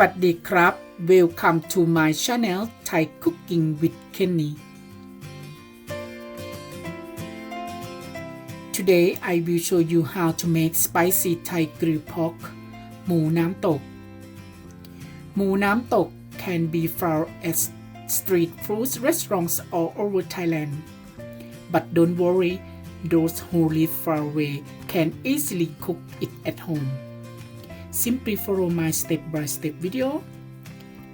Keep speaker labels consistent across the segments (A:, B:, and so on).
A: วัสดีครับ Welcome to my channel Thai Cooking with Kenny Today I will show you how to make spicy Thai grilled pork หมูน้ำตก หมูน้ำตก can be found at street food restaurants all over Thailand but don't worry those who live far away can easily cook it at home Simply follow my step-by-step video.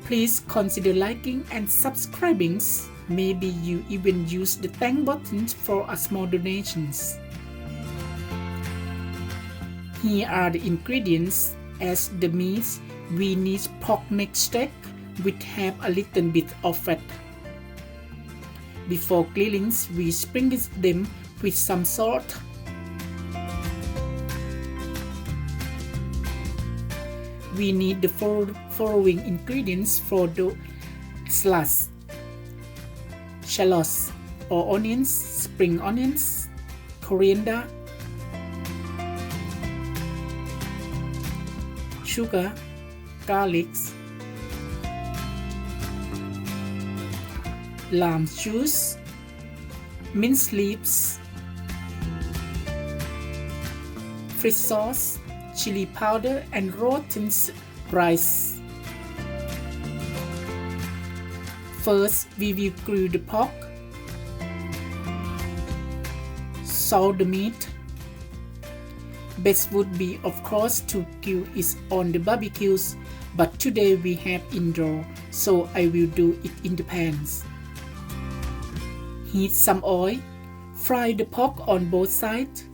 A: Please consider liking and subscribing. Maybe you even use the thank button for a small donations. Here are the ingredients. As the meat, we need pork neck steak which have a little bit of fat. Before grilling, we sprinkle them with some salt we need the fol- following ingredients for the slush shallots or onions spring onions coriander sugar garlic lime juice minced leaves fish sauce chili powder and raw rotten rice. First, we will grill the pork, salt the meat. Best would be, of course, to grill it on the barbecues, but today we have indoor, so I will do it in the pans. Heat some oil, fry the pork on both sides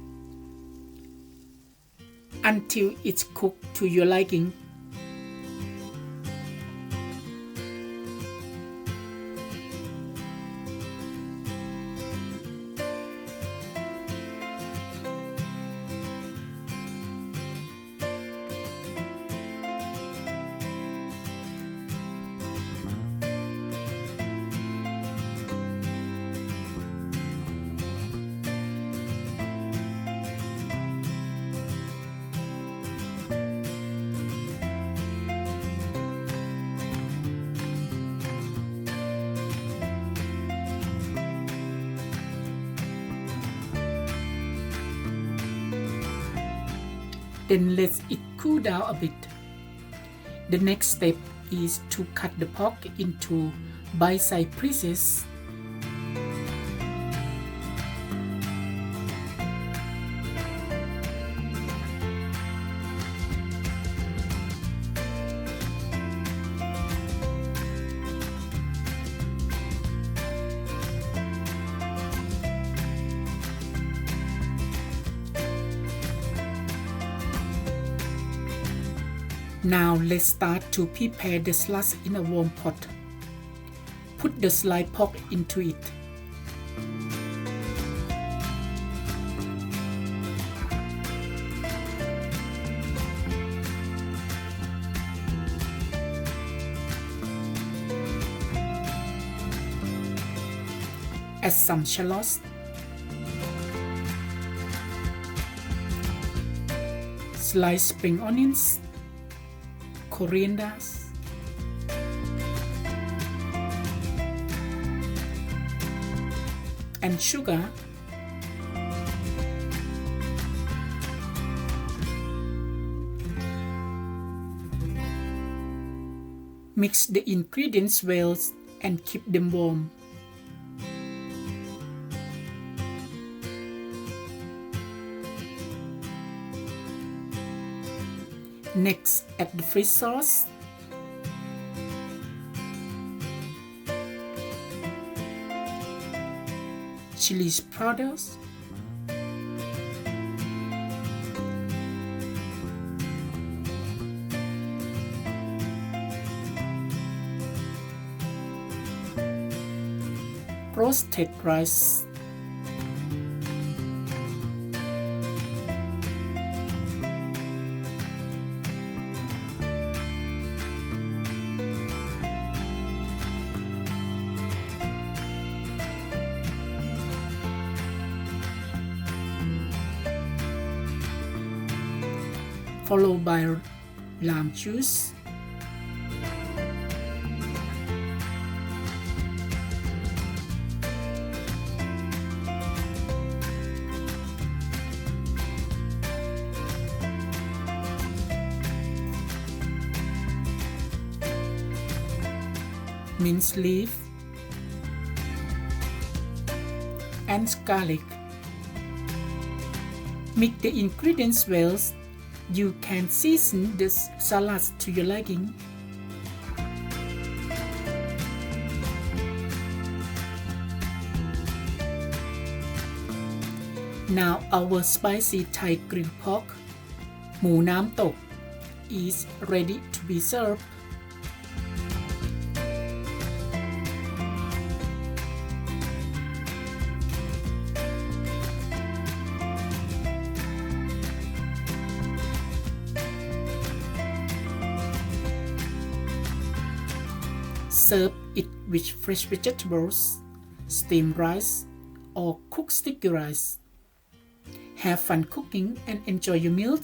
A: until it's cooked to your liking. Then let it cool down a bit. The next step is to cut the pork into bite-sized pieces. Now let's start to prepare the slush in a warm pot. Put the sliced pork into it. Add some shallots. Sliced spring onions coriander, and sugar. Mix the ingredients well and keep them warm. Next, add the fish sauce. Chili powders. Roasted rice. followed by lamb juice. minced leaf and garlic. Mix the ingredients well you can season the salad to your liking Now our spicy Thai grilled pork หมูน้ำตก is ready to be served. Serve it with fresh vegetables, steamed rice, or cooked sticky rice. Have fun cooking and enjoy your meal.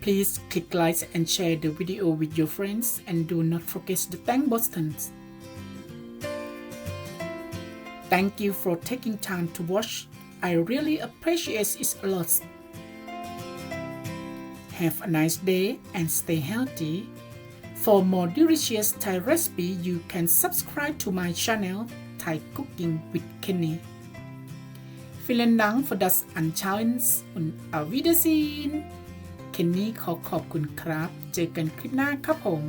A: Please click like and share the video with your friends and do not forget the thank button. Thank you for taking time to watch. I really appreciate it a lot. Have a nice day and stay healthy. For more delicious Thai recipe, you can subscribe to my channel Thai Cooking with Kenny. Vielen Dank für das Anschauen und auf Wiedersehen Kenny ขอขอบคุณครับ เจอกันคลิปหน้าครับผม